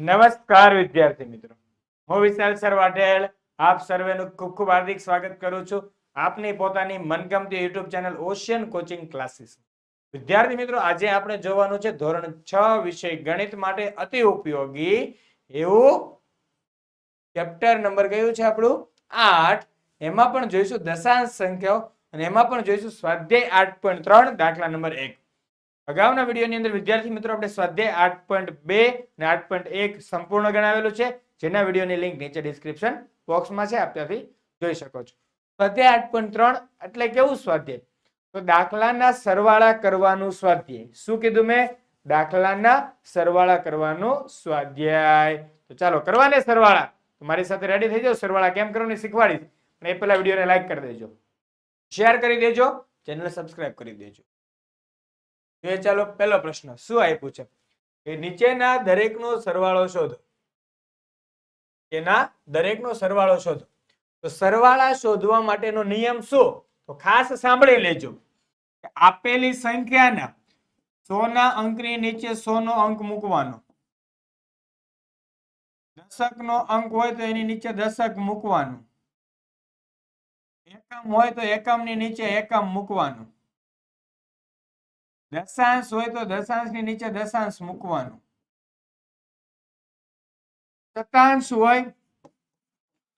નમસ્કાર વિદ્યાર્થી મિત્રો. હું વિશાલ સર વાઢેલ આપ સર્વેનું ખૂબ ખૂબ હાર્દિક સ્વાગત કરું છું. આપની પોતાની મનગમતી YouTube channel ocean coaching classes વિદ્યાર્થી મિત્રો, આજે આપણે જોવાનું છે ધોરણ છ વિષય ગણિત માટે અતિ ઉપયોગી એવું ચેપ્ટર નંબર કયું છે આપણું? આઠ. એમાં પણ જોઈશું દશાંશ સંખ્યાઓ અને એમાં પણ જોઈશું સ્વાધ્યાય આઠ પોઈન્ટ ત્રણ, દાખલા નંબર એક. અગાઉના વિડીયોની અંદર વિદ્યાર્થી મિત્રો આપણે સ્વાધ્યાય આઠ પોઈન્ટ બે અને આઠ પોઈન્ટ એક સંપૂર્ણ ગણાવેલું છે. જેના વિડીયોની લિંક નીચે ડિસ્ક્રિપ્શન બોક્સમાં છે. આપ ત્યાંથી જોઈ શકો છો. સ્વાધ્યાય આઠ પોઈન્ટ ત્રણ એટલે કેવું સ્વાધ્યાય? તો દાખલાના સરવાળા કરવાનું સ્વાધ્યાય. શું કીધું મેં? દાખલાના સરવાળા કરવાનું સ્વાધ્યાય. તો ચાલો, કરવાને સરવાળા. મારી સાથે રેડી થઈ જાઓ. સરવાળા કેમ કરવાની શીખવાડીશ? અને એ પહેલા વિડીયોને લાઈક કરી દેજો. શેર કરી દેજો. ચેનલ સબસ્ક્રાઈબ કરી દેજો. એ ચાલો પહેલો પ્રશ્ન, શું આપ્યું છે? કે નીચેના દરેકનો સરવાળો શોધો. એના દરેકનો સરવાળો શોધો. તો સરવાળા શોધવા માટેનો નિયમ શું? તો ખાસ સાંભળી લેજો. આપેલી સંખ્યાના સોના અંકની નીચે સો નો અંક મૂકવાનો. દશક નો અંક હોય તો એની નીચે દશક મૂકવાનું. એકમ હોય તો એકમની નીચે એકમ મૂકવાનું. દશાંશ હોય તો દશાંશની નીચે દશાંશ મૂકવાનું. સતાંશ હોય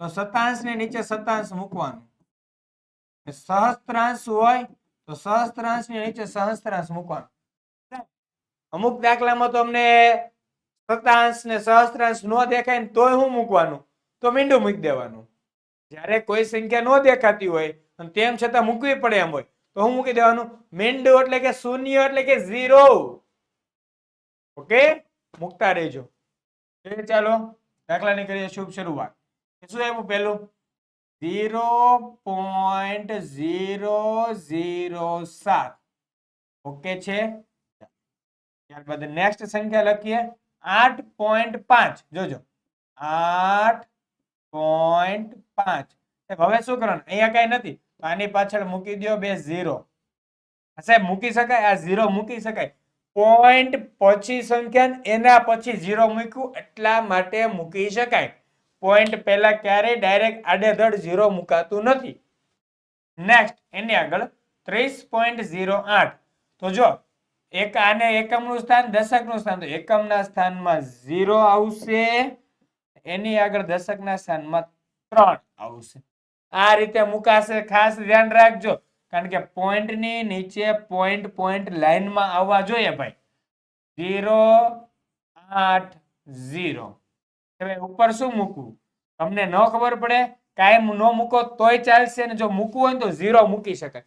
તો સતાંશની નીચે સતાંશ મૂકવાનું. સહસ્ત્રાંશ હોય તો સહસ્ત્રાંશની નીચે સહસ્ત્રાંશ મૂકવાનું. અમુક દાખલામાં તો અમને સતાંશ ને સહસ્ત્રાંશ નો દેખાય ને તોય હું મૂકવાનું? તો મીંડું મૂકી દેવાનું. જ્યારે કોઈ સંખ્યા નો દેખાતી હોય અને તેમ છતાં મૂકવી પડે એમ હોય તો હું મૂકી દેવાનું. મીંડું એટલે કે શૂન્ય એટલે કે ઝીરો. ઓકે? મૂકતા રહેજો. ચાલો ચાલો, દાખલાની કરીએ શુભ શરૂઆત. શું આવ્યું પહેલું? ઝીરો પોઈન્ટ ઝીરો ઝીરો સાત. ઓકે છે? ત્યારબાદ નેક્સ્ટ સંખ્યા લખીએ. આઠ પોઈન્ટ પાંચ. જોજો. આઠ પોઈન્ટ પાંચ. હવે શું કરવાનું? અહીંયા કઈ નથી. આની પાછળ મૂકી દો બે ઝીરો સાહેબ મૂકી શકાય? આ ઝીરો મૂકી શકાય. પોઈન્ટ પછી સંખ્યા એના પછી ઝીરો મૂક્યું, એટલા માટે મૂકી શકાય. પોઈન્ટ પહેલા ક્યારેય ડાયરેક્ટ આડેધડ ઝીરો મુકાતું નથી. નેક્સ્ટ એની આગળ ત્રીસ પોઈન્ટ ઝીરો આઠ. તો જો, એક આને એકમનું સ્થાન, દશકનું સ્થાન, તો એકમના સ્થાનમાં ઝીરો આવશે. એની આગળ દશકના સ્થાનમાં ત્રણ આવશે. આ રીતે મુકાશે, ખાસ ધ્યાન રાખજો. કારણ કે પોઈન્ટની નીચે પોઈન્ટ પોઈન્ટ લાઈનમાં આવવા જોઈએ ભાઈ. ઝીરો, આઠ, ઝીરો. હવે ઉપર શું મૂકવું? તમને ન ખબર પડે, કાયમ ન મૂકો તોય ચાલશે ને જો મૂકવું હોય તો ઝીરો મૂકી શકાય.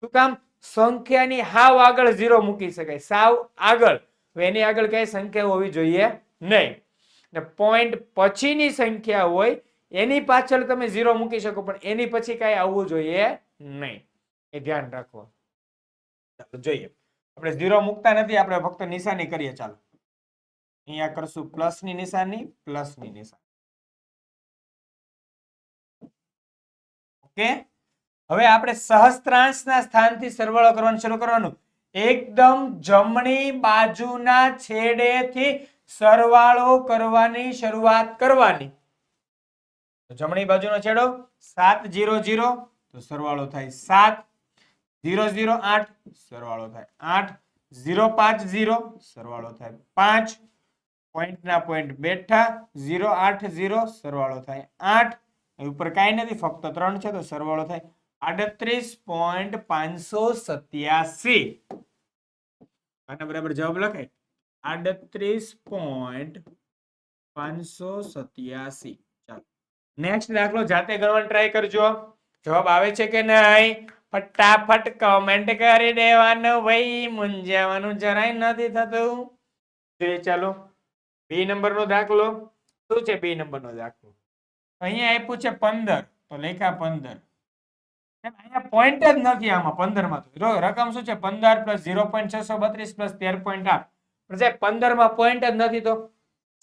શું કામ? સંખ્યાની હાવ આગળ ઝીરો મૂકી શકાય. સાવ આગળ. એની આગળ કઈ સંખ્યા હોવી જોઈએ નહીં. ને પોઈન્ટ પછીની સંખ્યા હોય એની પાછળ તમે ઝીરો મૂકી શકો, પણ એની પછી કઈ આવવું જોઈએ નહીં. એ ધ્યાન રાખો. જોઈએ. આપણે ઝીરો મૂકતા નથી, આપણે ફક્ત નિશાની કરીએ, ચાલો. અહીંયા કરશું પ્લસની નિશાની પ્લસની નિશાની. ઓકે? હવે આપણે સહસ્ત્રાંશના સ્થાનથી સરવાળો કરવાનું શરૂ કરવાનું. એકદમ જમણી બાજુના છેડેથી સરવાળો કરવાની શરૂઆત કરવાની. તો જમણી બાજુનો છેડો સાત જીરો જીરો, તો સરવાળો થાય સાત. જીરો જીરો આઠ, સરવાળો થાય આઠ. જીરો પાંચ જીરો, સરવાળો થાય પાંચ. પોઈન્ટના પોઈન્ટ બેઠા, જીરો આઠ જીરો, સરવાળો થાય આઠ. ઉપર કાંઈ નથી, ફક્ત ત્રણ છે, તો સરવાળો થાય આડત્રીસ પોઈન્ટ પાંચસો સત્યાસી. બરાબર જવાબ લખાય આડત્રીસ પોઈન્ટ પાંચસો સત્યાસી. નેક્સ્ટ દાખલો જાતે ગણવાનો ટ્રાય કરજો. જવાબ આવે છે કે નહીં? ફટાફટ કમેન્ટ કરી દેવાનું ભાઈ. મૂંઝાવાનું જરાય નથી થતું. જોઈએ ચાલો. બી નંબરનો દાખલો. શું છે બી નંબરનો દાખલો? અહીંયા આપ્યું છે પંદર. તો લેખા પંદર. અહીંયા પોઈન્ટ જ નથી આમાં પંદરમાં તો રકમ શું છે? પંદર પ્લસ ઝીરો પોઈન્ટ છસો બત્રીસ પ્લસ તેર પોઈન્ટ આઠ. પંદરમાં પોઈન્ટ જ નથી તો?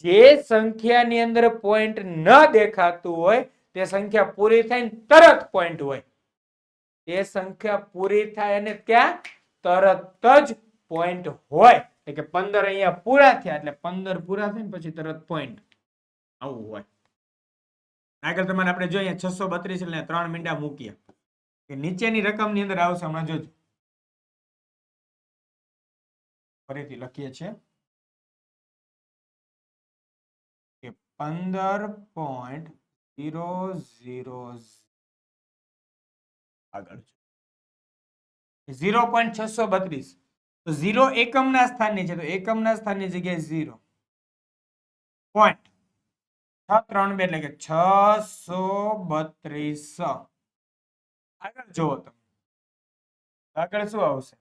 જે સંખ્યાની અંદર પોઈન્ટ ન દેખાતું હોય, તે સંખ્યા પૂરી થાય તરત પોઈન્ટ હોય. તે સંખ્યા પૂરી થાય અને ત્યાં તરત જ પોઈન્ટ હોય. એટલે કે પંદર અહીંયા પૂરા થયા, એટલે પંદર પૂરા થઈને પછી તરત પોઈન્ટ આવું હોય. આગળ તમારે આપણે જોઈએ છસો બત્રીસ એટલે ત્રણ મીંડા મૂકીએ. કે નીચેની રકમની અંદર આવશે, હમણાં જોજો. ફરીથી લખીએ છીએ. પંદર પોઈન્ટ ઝીરો ઝીરો. આગળ ઝીરો પોઈન્ટ છસો બત્રીસ. તો ઝીરો એકમના સ્થાનની છે, તો એકમના સ્થાનની જગ્યાએ ઝીરો. પોઈન્ટ છ ત્રણ બે એટલે કે છસો બત્રીસ. આગળ જુઓ તમે. આગળ શું આવશે?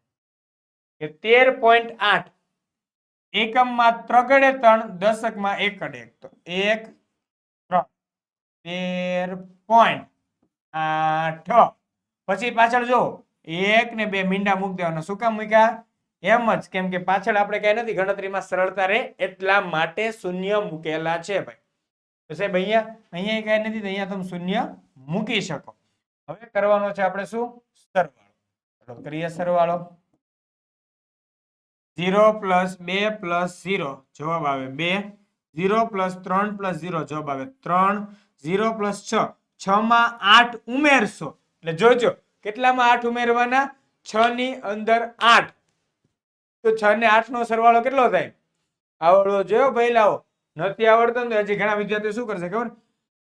કે તેર પોઈન્ટ આઠ. એકમમાં ત્રગડે ત્રણ, દશકમાં એકડે એક. તો એક, ત્રણ. તેર પોઈન્ટ આઠ. પછી પાછળ જો એક ને બે મીંડા મૂકી દેવાના. શું કામ મૂક્યા? એમ જ. કેમ કે પાછળ આપણે કઈ નથી, ગણતરીમાં સરળતા રહે એટલા માટે શૂન્ય મૂકેલા છે ભાઈ. તો સાહેબ, અહીંયા અહીંયા કઈ નથી, તો અહીંયા તમે શૂન્ય મૂકી શકો. હવે કરવાનો છે આપણે શું? સરવાળો. કરીએ સરવાળો. ઝીરો પ્લસ બે પ્લસ ઝીરો, જવાબ આવે બે. ઝીરો પ્લસ ત્રણ પ્લસ ઝીરો, જવાબ આવે ત્રણ. ઝીરો પ્લસ છ છ માં આઠ ઉમેરશો. એટલે જોજો, કેટલામાં આઠ ઉમેરવાના? છ ની અંદર આઠ. તો છ ને આઠ નો સરવાળો કેટલો થાય? આવડો જોયો ભાઈ, લાવો. નથી આવડતો ને હજી ઘણા વિદ્યાર્થીઓ શું કરશે ખબર?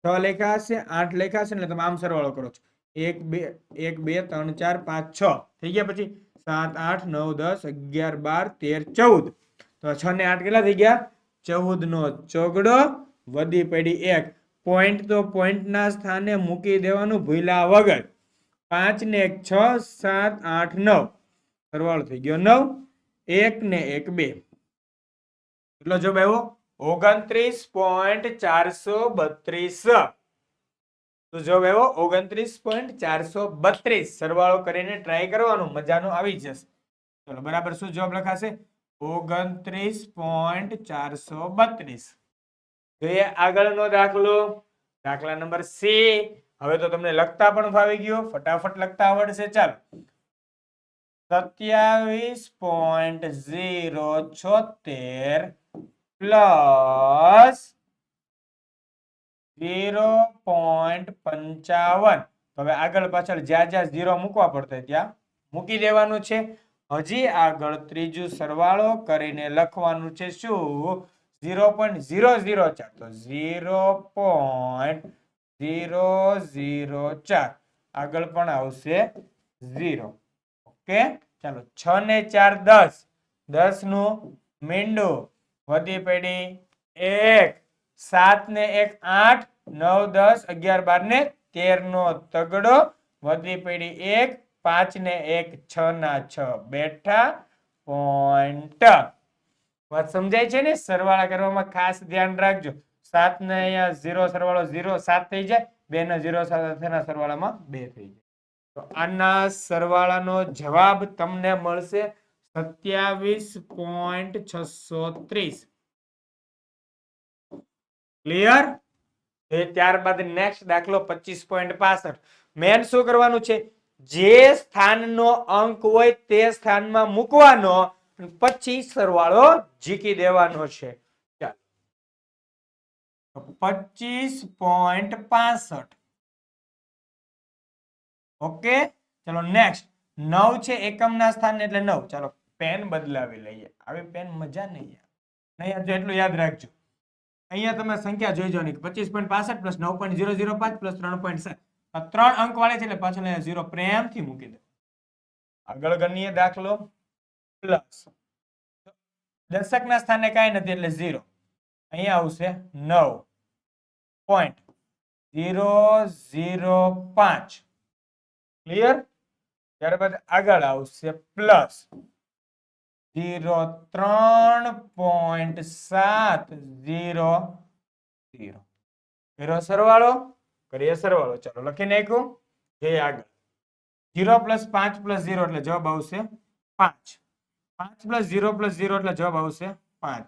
છ લેખા હશે, આઠ લેખા હશે, એટલે તમે આમ સરવાળો કરો છો. એક, બે એક, બે, ત્રણ, ચાર, પાંચ, છ. થઈ ગયા પછી? સાત, આઠ, નવ, દસ, અગિયાર, બાર, તેર, ચૌદ. તો છ ને આઠ કેટલા થઈ ગયા? ચૌદ નો ચોગડો વધી પડી એક. પોઈન્ટ તો પોઈન્ટના સ્થાને મૂકી દેવાનું ભૂલ્યા વગર. પાંચ ને એક, છ, સાત, આઠ, નવ. સરવાળો થઈ ગયો નવ. એક ને એક, બે. કેટલો જવાબ આવ્યો? ઓગણત્રીસ પોઈન્ટ ચારસો બત્રીસ. તો જવાબ આવ્યો ઓગણત્રીસ પોઈન્ટ ચારસો બત્રીસ. સરવાળો કરીને ટ્રાય કરવાનો. મજાનો આવી જશે. ચલો, બરાબર શું જવાબ લખાશે? ઓગણત્રીસ પોઈન્ટ ચારસો બત્રીસ. જોઈએ આગળનો દાખલો. દાખલા નંબર સી. હવે તો તમને લખતા પણ ફાવી ગયો. ફટાફટ લખતા આવડશે. ચાલો. સત્યાવીસ પોઈન્ટ ઝીરો છોતેર પ્લસ ઝીરો પોઈન્ટ પંચાવન. હવે આગળ પાછળ જ્યાં જ્યાં ઝીરો મૂકવા પડશે ત્યાં મૂકી દેવાનું છે. હજી આગળ ત્રીજું સરવાળો કરીને લખવાનું છે શું? ઝીરો પોઈન્ટ ઝીરો ઝીરો ચાર. તો ઝીરો પોઈન્ટ ઝીરો ઝીરો ચાર. આગળ પણ આવશે ઝીરો. ઓકે? ચાલો, છ ને ચાર દસ. દસનું મીંડું વધી પડી એક. સાત ને એક આઠ, નવ, દસ, અગિયાર, બાર ને તેર નો તગડો. વધી પેઢી એક, પાંચ ને એક, છ ના છ. બેઠા પોઈન્ટ વાત સમજાય છે ને? સરવાળા કરવામાં ખાસ ધ્યાન રાખજો. સાત ને અહીંયા ઝીરો સરવાળો ઝીરો સાત થઈ જાય, બે ના ઝીરો સાથેના સરવાળામાં બે થઈ જાય. તો આના સરવાળાનો જવાબ તમને મળશે સત્યાવીસ પોઈન્ટ છસો ત્રીસ. ક્લિયર એ ત્યારબાદ નેક્સ્ટ દાખલો પચીસ પોઈન્ટ પાસઠ. મેન શું કરવાનું છે? જે સ્થાનનો અંક હોય તે સ્થાનમાં મૂકવાનો પછી સરવાળો જીકી દેવાનો છે. પચીસ પોઈન્ટ પાસઠ. ઓકે? ચલો નેક્સ્ટ નવ છે એકમના સ્થાન એટલે નવ. ચાલો પેન બદલાવી લઈએ. આવી પેન મજા નહીં નહીં એટલું યાદ રાખજો. અહીંયા તમે સંખ્યા જોઈ જોવાની પચીસ પોઈન્ટ પાસઠ પ્લસ નવ પોઈન્ટ ઝીરો ઝીરો પાંચ પ્લસ ત્રણ પોઈન્ટ ત્રણ અંક વાળે છે એટલે પાછળ ઝીરો પ્રેમથી મૂકી દે. આગળ ગણીએ દાખલો. પ્લસ. દશકના સ્થાને કાંઈ નથી એટલે ઝીરો અહીંયા આવશે નવ પોઈન્ટ ઝીરો ઝીરો પાંચ. ક્લિયર ત્યારબાદ આગળ આવશે પ્લસ. ઝીરો ત્રણ પોઈન્ટ સાત ઝીરો ઝીરો ઝીરો સરવાળો? કરીએ સરવાળો. ચાલો લખી નાખ્યું જઈએ આગળ. ઝીરો પ્લસ પાંચ પ્લસ ઝીરો એટલે જવાબ આવશે પાંચ. પાંચ પ્લસ ઝીરો પ્લસ ઝીરો એટલે જવાબ આવશે પાંચ.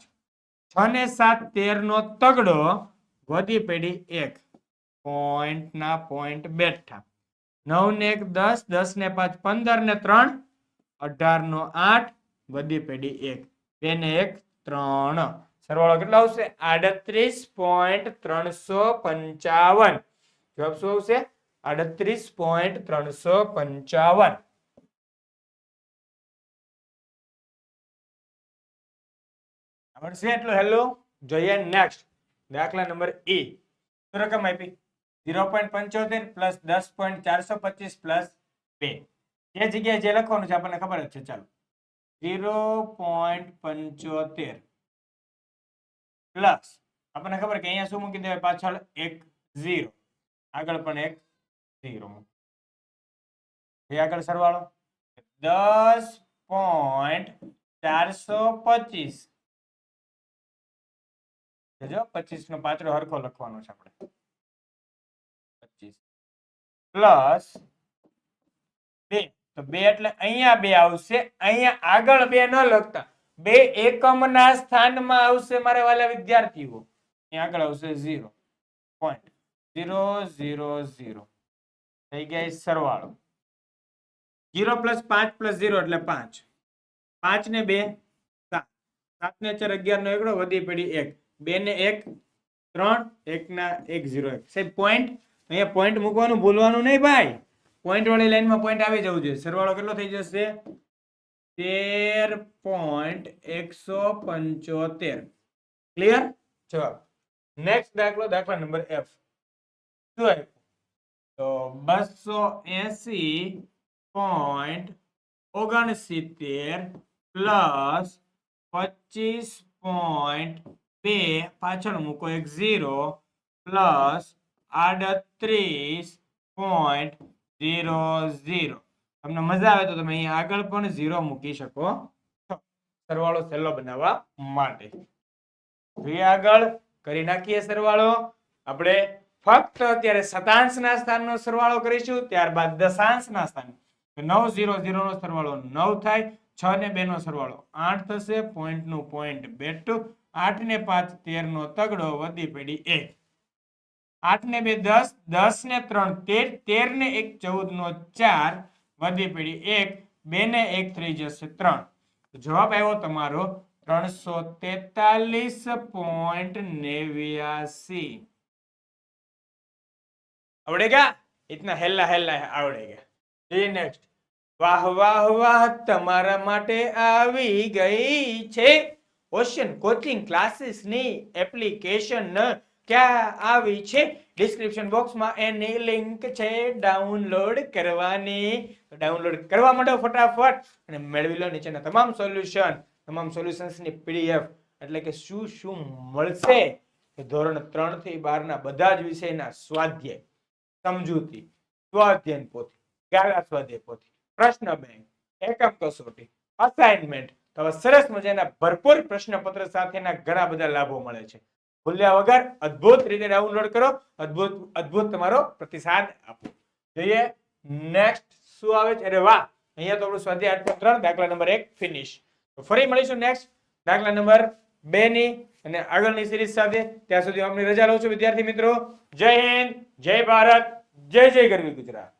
છ ને સાત તેર નો તગડો વધી પેઢી એક. પોઈન્ટ ના પોઈન્ટ બેઠા. નવ ને એક દસ દસ ને પાંચ, પંદર ને ત્રણ અઢાર નો આઠ વધી પેઢી એક. બે ને એક, ત્રણ. સરવાળો કેટલો આવશે? આડત્રીસ પોઈન્ટ ત્રણસો પંચાવન. જવાબ શું આવશે? આડત્રીસ પોઈન્ટ ત્રણસો પંચાવન. આવડશે એટલું હેલો, જોઈએ નેક્સ્ટ દાખલા નંબર ઈ રકમ આપી? ઝીરો પોઈન્ટ પંચોતેર પ્લસ દસ પોઈન્ટ ચારસો પચીસ પ્લસ બે. જે જગ્યાએ જે લખવાનું છે આપણને ખબર જ છે. ચાલો. ઝીરો પોઈન્ટ પંચોતેર. પ્લસ આપણને ખબર કે અહીંયા શું મૂકી દેવાય? પાછળ એક ઝીરો આગળ પણ એક ઝીરો મૂકી. આગળ સરવાળો? દસ પોઈન્ટ ચારસો પચીસ. જો પચીસ નો પાછળ હરખો લખવાનો છે આપણે. પચીસ. પ્લસ બે. તો બે એટલે અહીંયા બે આવશે, અહીંયા આગળ બે ન લખતા. બે એકમના સ્થાનમાં આવશે મારે વાલા વિદ્યાર્થીઓ. આગળ આવશે zero point zero zero zero થઈ ગયા સરવાળો. ઝીરો પ્લસ પાંચ પ્લસ ઝીરો એટલે પાંચ. પાંચ ને બે સાત. સાત ને ચાર અગિયાર નો એકડો વધી પડી એક. બે ને એક, ત્રણ, એક ના એક ઝીરો એક. સાહેબ પોઈન્ટ અહીંયા પોઈન્ટ મૂકવાનું ભૂલવાનું નહીં ભાઈ. પોઈન્ટ વાળી લાઈનમાં પોઈન્ટ આવી જવું જોઈએ. સરવાળો કેટલો થઈ જશે? તેર પોઈન્ટ એકસો પંચોતેર. ક્લિયર જવાબ. નેક્સ્ટ દાખલો, દાખલા નંબર એફ શું આપ્યું તો બસો એસી પોઈન્ટ ઓગણસિત્તેર પ્લસ પચીસ પોઈન્ટ બે. પાછળ મૂકો એક ઝીરો પ્લસ આડત્રીસ પોઈન્ટ ઝીરો ઝીરો. તમને મજા આવે તો તમે અહીંયા આગળ પણ ઝીરો મૂકી શકો સરવાળો સહેલો બનાવવા માટે. આગળ કરી નાખીએ સરવાળો. આપણે ફક્ત અત્યારે શતાંશના સ્થાનનો સરવાળો કરીશું, ત્યારબાદ દશાંશના સ્થાન. નવ, ઝીરો ઝીરો નો સરવાળો નવ થાય, છ ને બે નો સરવાળો આઠ થશે પોઈન્ટનું પોઈન્ટ બેઠું, આઠ ને પાંચ તેર નો તગડો વધી પડી એક. આઠ ને બે દસ દસ ને ત્રણ, તેર તેર ને એક ચૌદ નો ચાર વધી પડી એક બે ને એક થઈ જશે ત્રણ. જવાબ આવ્યો તમારો ત્રણસો તેતાલીસ પોઈન્ટ નેવ્યાસી. આવડેગા ઇતના હેલ્લા હેલ્લા આવડેગા જોઈએ નેક્સ્ટ વાહ વાહ વાહ, તમારા માટે આવી ગઈ છે. ઓશન કોચિંગ ક્લાસીસની એપ્લિકેશન ક્યાં આવી છે? ડિસ્ક્રિપ્શન બોક્સમાં એની લિંક છે ડાઉનલોડ કરવાની. ડાઉનલોડ કરવા માંડો ફટાફટ અને મેળવી લો નીચેના તમામ સોલ્યુશન તમામ સોલ્યુશન્સની પીડીએફ એટલે કે શું શું મળશે? ધોરણ ત્રણથી બાર ના બધા જ વિષયના સ્વાધ્યાય. સમજૂતી સ્વાધ્યાયન પોથી. ગાળા સ્વાધ્યાય પોથી? પ્રશ્ન બેંક, એકમ કસોટી અસાઇનમેન્ટ તો સરસ મજાના ભરપૂર પ્રશ્નપત્ર સાથેના ઘણા બધા લાભો મળે છે. ભૂલ્યા વગર અદ્ભુત રીતે ડાઉનલોડ કરો. અદ્ભુત અદ્ભુત તમારો પ્રતિસાદ આપો. જોઈએ નેક્સ્ટ શું આવે છે? અરે વાહ! અહીંયા તો આપણું સ્વાધ્યાય ત્રણ, દાખલા નંબર એક ફિનિશ તો ફરી મળીશું નેક્સ્ટ દાખલા નંબર બે ની અને આગળની સિરીઝ સાથે. ત્યાં સુધી અમને રજા લઉં છું, વિદ્યાર્થી મિત્રો. જય હિન્દ, જય ભારત, જય જય ગરવી ગુજરાત.